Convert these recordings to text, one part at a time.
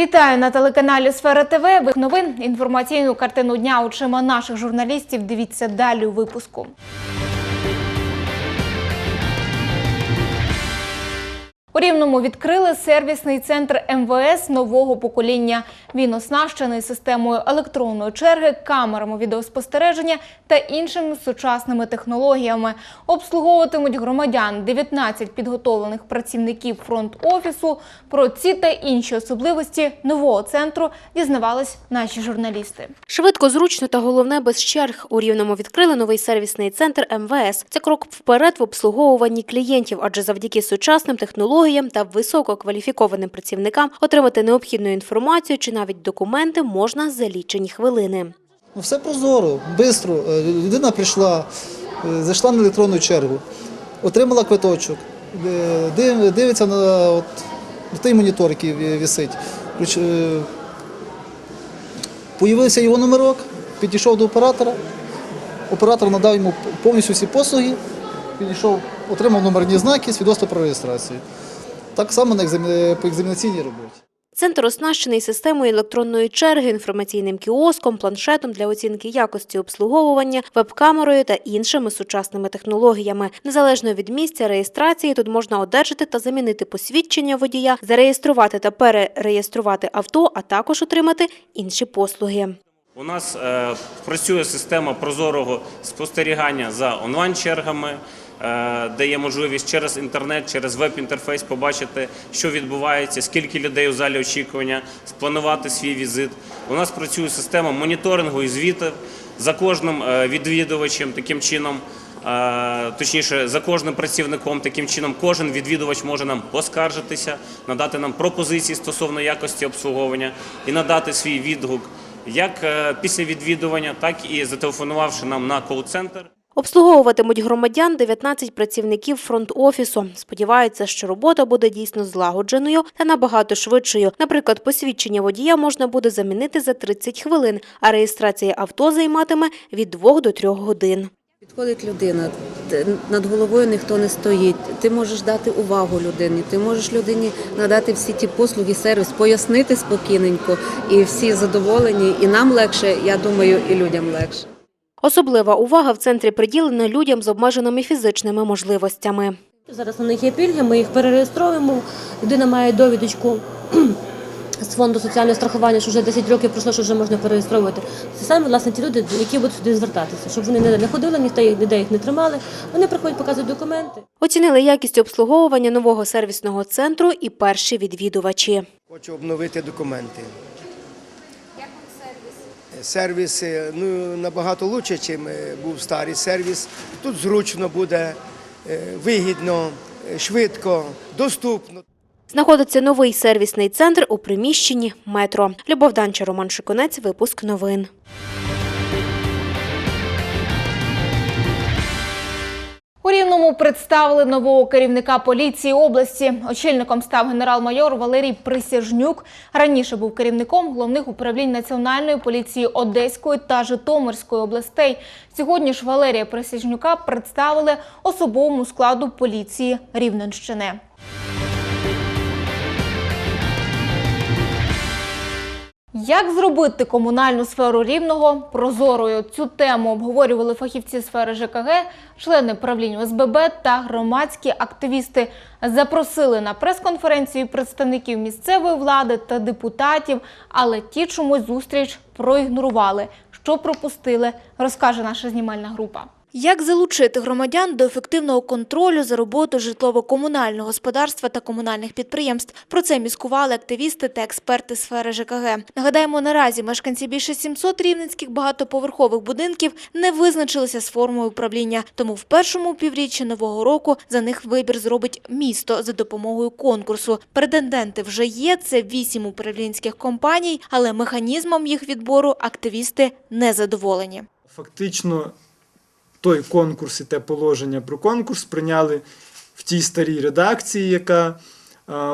Вітаю на телеканалі Сфера ТВ. Ви новин інформаційну картину дня очима наших журналістів. Дивіться далі у випуску. Рівному відкрили сервісний центр МВС нового покоління. Він оснащений системою електронної черги, камерами відеоспостереження та іншими сучасними технологіями. Обслуговуватимуть громадян 19 підготовлених працівників фронт-офісу. Про ці та інші особливості нового центру дізнавались наші журналісти. Швидко, зручно та головне без черг. У Рівному відкрили новий сервісний центр МВС. Це крок вперед в обслуговуванні клієнтів, адже завдяки сучасним технологіям та висококваліфікованим працівникам отримати необхідну інформацію чи навіть документи можна за лічені хвилини. Ну, все прозоро, швидко. Людина прийшла, е, зайшла на електронну чергу, отримала квиточок, е, дивиться на, от, на той монітор, який висить. Е, Появився його номерок, підійшов до оператора. Оператор надав йому повністю всі послуги, підійшов, отримав номерні знаки, свідоцтво про реєстрацію. Так само на екзамі- по екзамінаційній роботі. Центр оснащений системою електронної черги, інформаційним кіоском, планшетом для оцінки якості обслуговування, веб-камерою та іншими сучасними технологіями. Незалежно від місця реєстрації, тут можна одержати та замінити посвідчення водія, зареєструвати та перереєструвати авто, а також отримати інші послуги. У нас е, працює система прозорого спостерігання за онлайн-чергами, де є можливість через інтернет, через веб-інтерфейс побачити, що відбувається, скільки людей у залі очікування, спланувати свій візит. У нас працює система моніторингу і звітів за кожним е, відвідувачем таким чином. е, Точніше, за кожним працівником таким чином кожен відвідувач може нам поскаржитися, надати нам пропозиції стосовно якості обслуговування і надати свій відгук як е, після відвідування, так і зателефонувавши нам на кол-центр. Обслуговуватимуть громадян 19 працівників фронт-офісу. Сподіваються, що робота буде дійсно злагодженою та набагато швидшою. Наприклад, посвідчення водія можна буде замінити за 30 хвилин, а реєстрація авто займатиме від 2 до 3 годин. Підходить людина, над головою ніхто не стоїть. Ти можеш дати увагу людині, ти можеш людині надати всі ті послуги, сервіс, пояснити спокійненько, і всі задоволені, і нам легше, я думаю, і людям легше. Особлива увага в центрі приділена людям з обмеженими фізичними можливостями. Зараз у них є пільги, ми їх перереєстровуємо. Людина має довідочку з фонду соціального страхування, що вже 10 років пройшло, що вже можна перереєстровувати. Це саме власне ті люди, які будуть сюди звертатися, щоб вони не ходили, ніхто їх ніде їх не тримали. Вони приходять, показують документи. Оцінили якість обслуговування нового сервісного центру і перші відвідувачі. Хочу обновити документи. Сервіс? Е, ну, набагато краще, ніж був старий сервіс. Тут зручно буде, е, вигідно, е, швидко, доступно. Знаходиться новий сервісний центр у приміщенні метро. Любов Данча, Роман Шиконець, випуск новин. Представили нового керівника поліції області. Очільником став генерал-майор Валерій Присяжнюк. Раніше був керівником головних управлінь Національної поліції Одеської та Житомирської областей. Сьогодні ж Валерія Присяжнюка представили особовому складу поліції Рівненщини. Як зробити комунальну сферу рівного прозорою? Цю тему обговорювали фахівці сфери ЖКГ, члени правління ОСББ та громадські активісти. Запросили на прес-конференцію представників місцевої влади та депутатів, але ті чомусь зустріч проігнорували. Що пропустили, розкаже наша знімальна група. Як залучити громадян до ефективного контролю за роботою житлово-комунального господарства та комунальних підприємств? Про це міскували активісти та експерти сфери ЖКГ. Нагадаємо, наразі мешканці більше 700 рівненських багатоповерхових будинків не визначилися з формою управління. Тому в першому півріччі нового року за них вибір зробить місто за допомогою конкурсу. Претенденти вже є. Це вісім управлінських компаній, але механізмом їх відбору активісти не задоволені. Фактично, той конкурс і те положення про конкурс прийняли в тій старій редакції, яка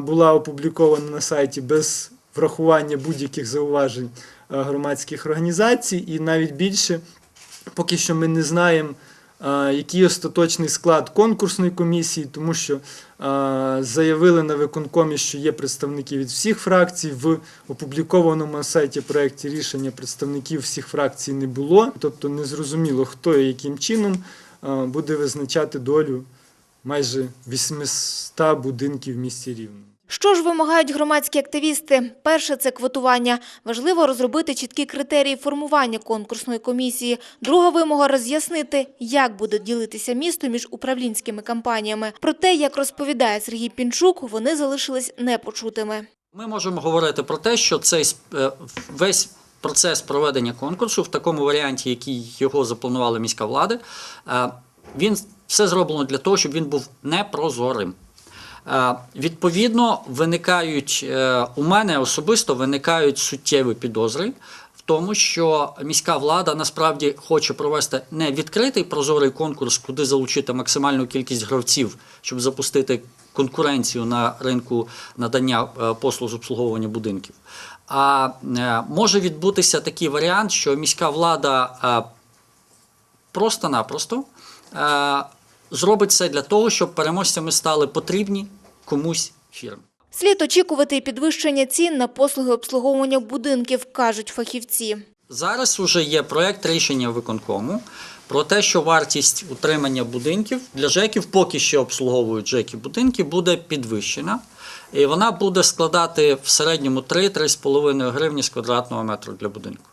була опублікована на сайті без врахування будь-яких зауважень громадських організацій, і навіть більше, поки що ми не знаємо, е, який остаточний склад конкурсної комісії, тому що заявили на виконкомі, що є представники від всіх фракцій. В опублікованому на сайті проєкті рішення представників всіх фракцій не було. Тобто незрозуміло, хто і яким чином буде визначати долю майже 800 будинків в місті Рівному. Що ж вимагають громадські активісти? Перше це квотування. Важливо розробити чіткі критерії формування конкурсної комісії. Друга вимога роз'яснити, як буде ділитися місто між управлінськими кампаніями. Про те, як розповідає Сергій Пінчук, вони залишились непочутими. Ми можемо говорити про те, що цей е, весь процес проведення конкурсу в такому варіанті, який його запланувала міська влада, е, він все зроблено для того, щоб він був непрозорим. Відповідно, виникають е, у мене особисто виникають суттєві підозри в тому, що міська влада насправді хоче провести не відкритий прозорий конкурс, куди залучити максимальну кількість гравців, щоб запустити конкуренцію на ринку надання е, послуг з обслуговування будинків. А е, може відбутися такий варіант, що міська влада просто-напросто зробить все для того, щоб переможцями стали потрібні комусь фірми. Слід очікувати і підвищення цін на послуги обслуговування будинків, кажуть фахівці. Зараз вже є проект рішення виконкому про те, що вартість утримання будинків для ЖЕКів, поки що обслуговують ЖЕКи будинки, буде підвищена. І вона буде складати в середньому 3-3,5 гривні з квадратного метру для будинку.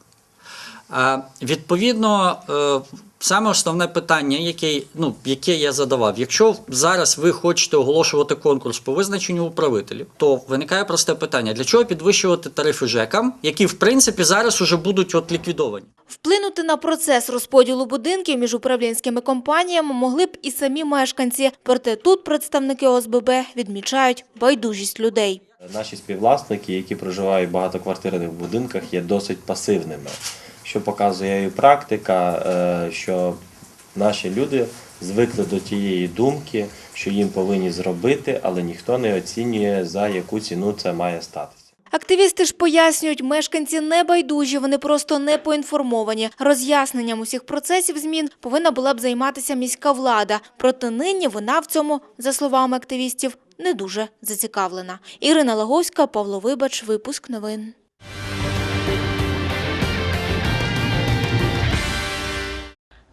Відповідно, е, саме основне питання, яке, ну, яке я задавав, якщо зараз ви хочете оголошувати конкурс по визначенню управителів, то виникає просте питання: для чого підвищувати тарифи ЖЕКам, які в принципі зараз уже будуть от ліквідовані? Вплинути на процес розподілу будинків між управлінськими компаніями могли б і самі мешканці. Проте тут представники ОСББ відмічають байдужість людей. Наші співвласники, які проживають в багатоквартирних будинках, є досить пасивними, що показує і практика, е, що наші люди звикли до тієї думки, що їм повинні зробити, але ніхто не оцінює, за яку ціну це має статися. Активісти ж пояснюють, мешканці не байдужі, вони просто не поінформовані. Роз'ясненням усіх процесів змін повинна була б займатися міська влада. Проте нині вона в цьому, за словами активістів, не дуже зацікавлена. Ірина Лаговська, Павло Вибач, випуск новин.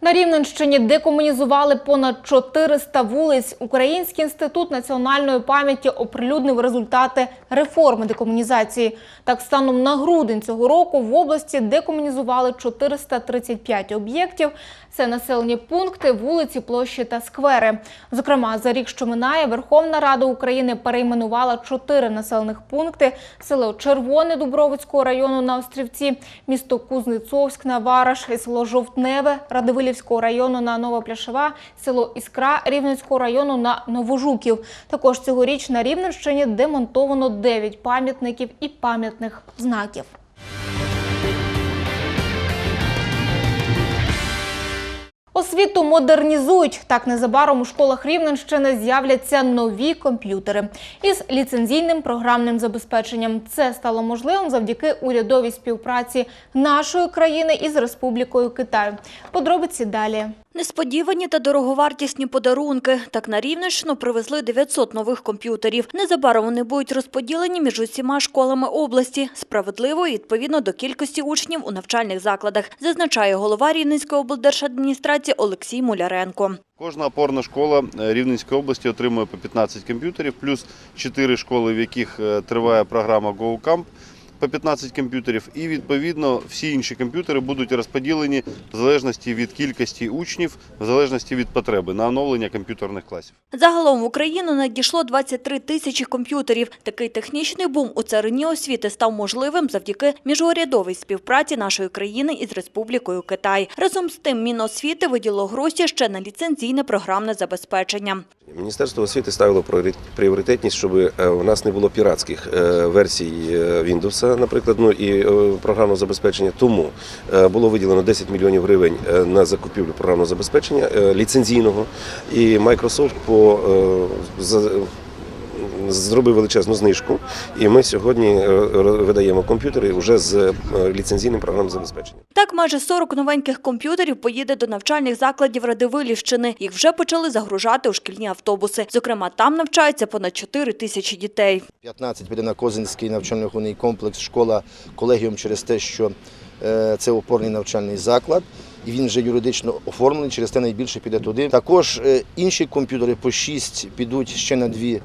На Рівненщині декомунізували понад 400 вулиць. Український інститут національної пам'яті оприлюднив результати реформи декомунізації. Так, станом на грудень цього року в області декомунізували 435 об'єктів. Це населені пункти, вулиці, площі та сквери. Зокрема, за рік, що минає, Верховна Рада України перейменувала чотири населених пункти: село Червоне Дубровицького району на Острівці, місто Кузнецовськ на Вараш, і село Жовтневе Радивилівського району на Новопляшева, село Іскра Рівненського району на Новожуків. Також цьогоріч на Рівненщині демонтовано 9 пам'ятників і пам'ятних знаків. Освіту модернізують. Так незабаром у школах Рівненщини з'являться нові комп'ютери із ліцензійним програмним забезпеченням. Це стало можливим завдяки урядовій співпраці нашої країни із Республікою Китаю. Подробиці далі. Несподівані та дороговартісні подарунки. Так на Рівненщину привезли 900 нових комп'ютерів. Незабаром вони будуть розподілені між усіма школами області, справедливо і відповідно до кількості учнів у навчальних закладах, зазначає голова Рівненської облдержадміністрації Олексій Муляренко. Кожна опорна школа е, Рівненської області отримує по 15 комп'ютерів, плюс 4 школи, в яких е, триває програма GoCamp по 15 комп'ютерів. І відповідно всі інші комп'ютери будуть розподілені в залежності від кількості учнів, в залежності від потреби на оновлення комп'ютерних класів. Загалом в Україну надійшло 23 тисячі комп'ютерів. Такий технічний бум у царині освіти став можливим завдяки міжурядовій співпраці нашої країни із Республікою Китай. Разом з тим Міносвіти виділило гроші ще на ліцензійне програмне забезпечення. Міністерство освіти ставило пріорит- пріоритетність, щоб е, у нас не було піратських е, версій е, Наприклад, ну і е, програмного забезпечення. Тому е, було виділено 10 мільйонів гривень е, на закупівлю програмного забезпечення ліцензійного. І Microsoft по зробив величезну знижку, і ми сьогодні е, видаємо комп'ютери вже з е, ліцензійним програмним забезпеченням. Так, майже 40 новеньких комп'ютерів поїде до навчальних закладів Радивилівщини. Їх вже почали загружати у шкільні автобуси. Зокрема, там навчаються понад 4 тисячі дітей. 15 піде на Козинський навчально-виховний комплекс, школа колегіум через те, що е, це опорний навчальний заклад. І він вже юридично оформлений, через те найбільше піде туди. Також е, інші комп'ютери по шість підуть ще на дві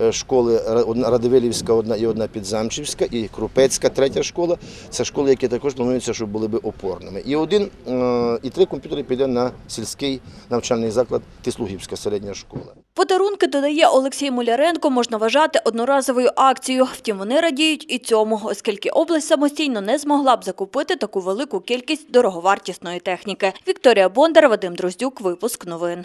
е, школи: одна Радивилівська, одна і одна Підзамчівська, і Крупецька, третя школа. Це школи, які також плануються, щоб були би опорними. І один е, і три комп'ютери піде на сільський навчальний заклад Тислугівська середня школа. Подарунки, додає Олексій Муляренко, можна вважати одноразовою акцією. Втім, вони радіють і цьому, оскільки область самостійно не змогла б закупити таку велику кількість дороговартісної техніки. Вікторія Бондар, Вадим Дроздюк, випуск новин.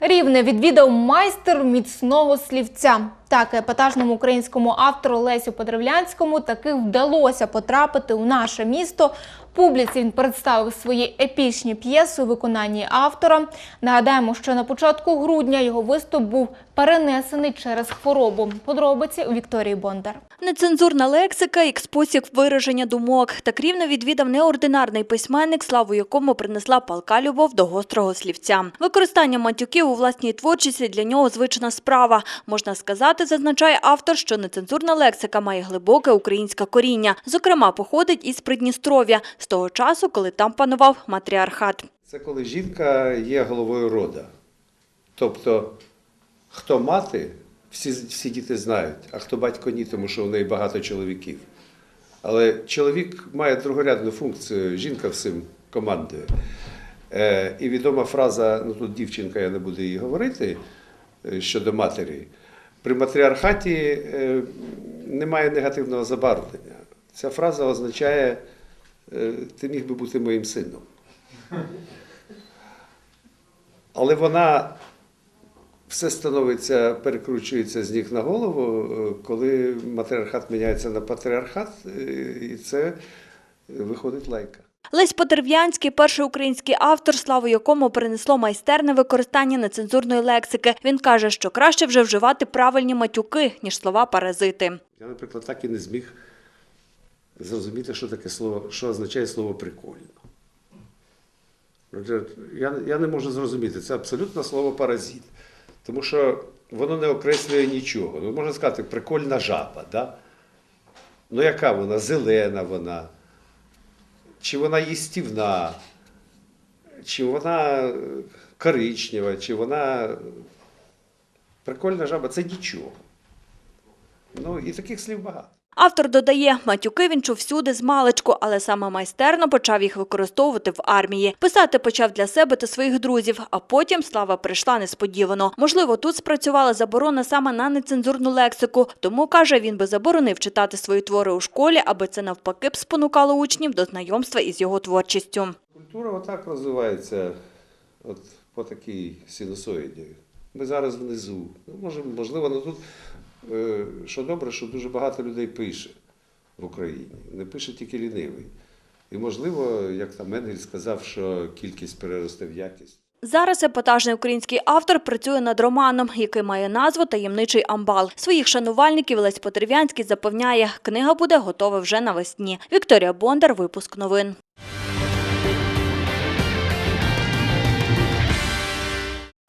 Рівне відвідав майстер міцного слівця. Так, епатажному українському автору Лесю Подривлянському таки вдалося потрапити у наше місто. Публіці він представив свої епічні п'єси у виконанні автора. Нагадаємо, що на початку грудня його виступ був перенесений через хворобу. Подробиці у Вікторії Бондар. Нецензурна лексика як спосіб вираження думок. Так рівно відвідав неординарний письменник, славу якому принесла палка любов до гострого слівця. Використання матюків у власній творчості для нього звична справа. Можна сказати, зазначає автор, що нецензурна лексика має глибоке українське коріння. Зокрема, походить із Придністров'я, з того часу, коли там панував матріархат. Це коли жінка є головою рода. Тобто, хто мати, всі, всі діти знають, а хто батько ні, тому що в неї багато чоловіків. Але чоловік має другорядну функцію, жінка всім командує. Е, і відома фраза, ну тут дівчинка, я не буду її говорити е, щодо матері. При матріархаті е, немає негативного забарвлення. Ця фраза означає, е, ти міг би бути моїм сином. Але вона все становиться, перекручується з ніг на голову, е, коли матріархат міняється на патріархат, і це виходить лайка. Лесь Потерв'янський – перший український автор, славу якому принесло майстерне використання нецензурної лексики. Він каже, що краще вже вживати правильні матюки, ніж слова паразити. Я, наприклад, так і не зміг зрозуміти, що таке слово, що означає слово прикольно. Я, я не можу зрозуміти, це абсолютно слово паразит. Тому що воно не окреслює нічого. Ну, можна сказати, прикольна жаба. Да? Ну, яка вона? Зелена вона, чи вона їстівна, чи вона е, коричнева, чи вона прикольна жаба це нічого. Ну, і таких слів багато. Автор додає, матюки він чув всюди з маличку, але саме майстерно почав їх використовувати в армії. Писати почав для себе та своїх друзів, а потім слава прийшла несподівано. Можливо, тут спрацювала заборона саме на нецензурну лексику. Тому каже, він би заборонив читати свої твори у школі, аби це навпаки б спонукало учнів до знайомства із його творчістю. Культура отак розвивається от по такій синусоїді. Ми зараз внизу. Ну, може, можливо, ну тут, що добре, що дуже багато людей пише в Україні. Не пише тільки лінивий. І можливо, як там Енгель сказав, що кількість переросте в якість. Зараз епатажний український автор працює над романом, який має назву Таємничий амбал. Своїх шанувальників Лесь Потерв'янський запевняє, книга буде готова вже навесні. Вікторія Бондар, випуск новин.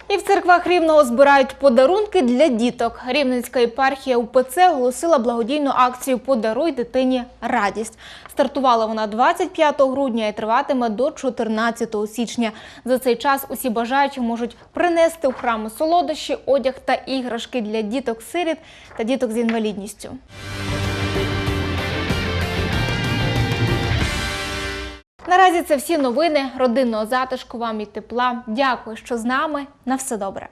І в церквах Рівного збирають подарунки для діток. Рівненська єпархія УПЦ оголосила благодійну акцію Подаруй дитині радість. Стартувала вона 25 грудня і триватиме до 14 січня. За цей час усі бажаючі можуть принести у храми солодощі, одяг та іграшки для діток-сиріт та діток з інвалідністю. Наразі це всі новини родинного затишку вам і тепла. Дякую, що з нами. На все добре.